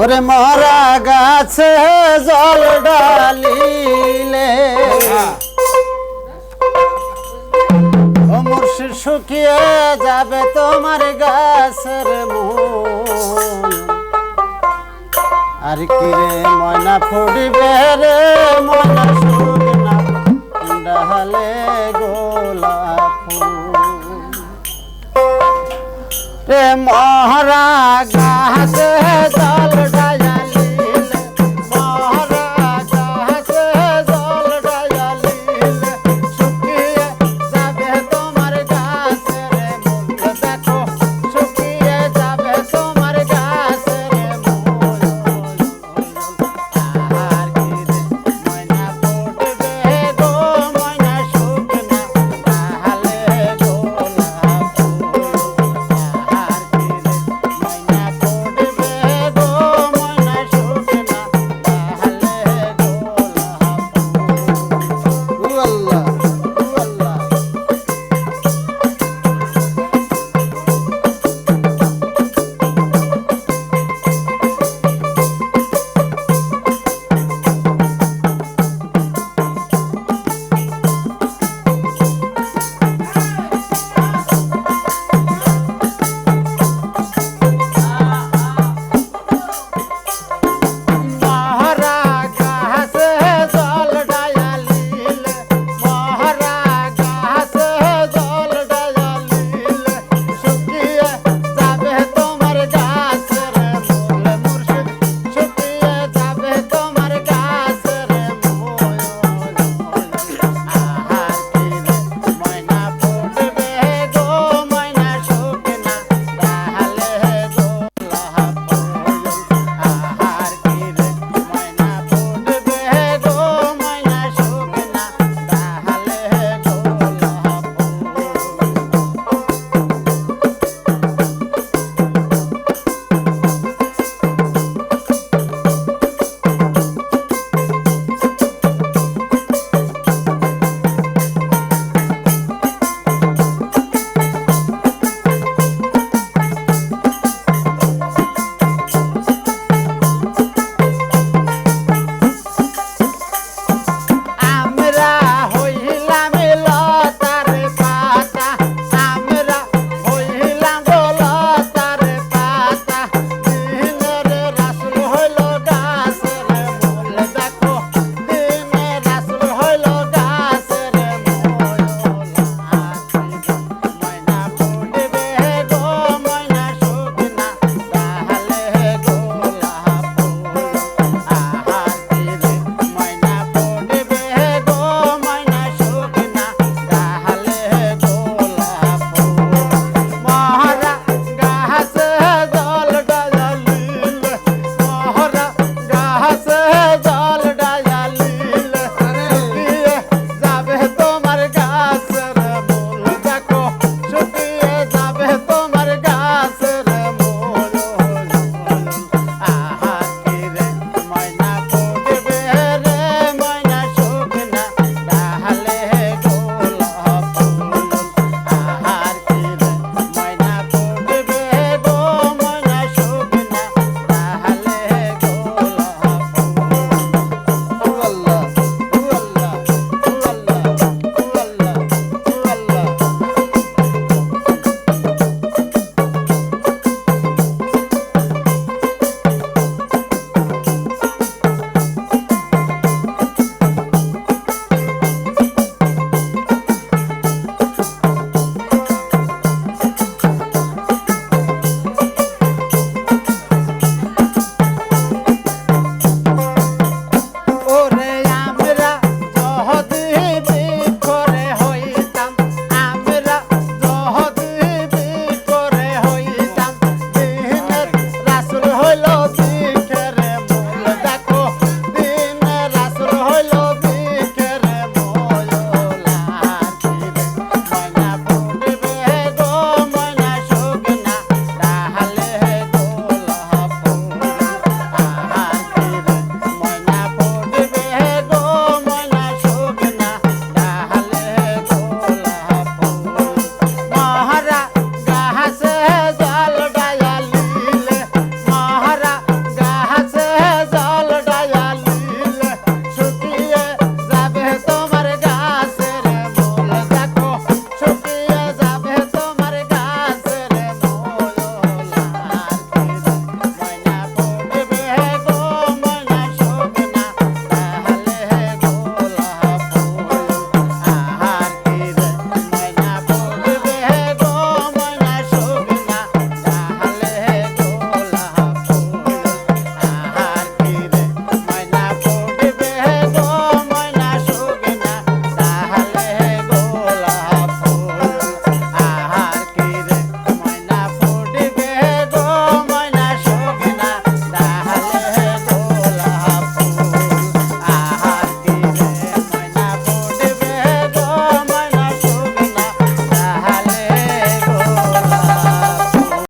ওরে মরা গাছে জল ডালিলে মুর্শিদ, শুকিয়ে যাবে তোমার গাছের মূল। আর কি রে ময়না ফুটবে রে, ময়না শুকনা ডালে গোলাপ ফুল। রে মহারা গাছে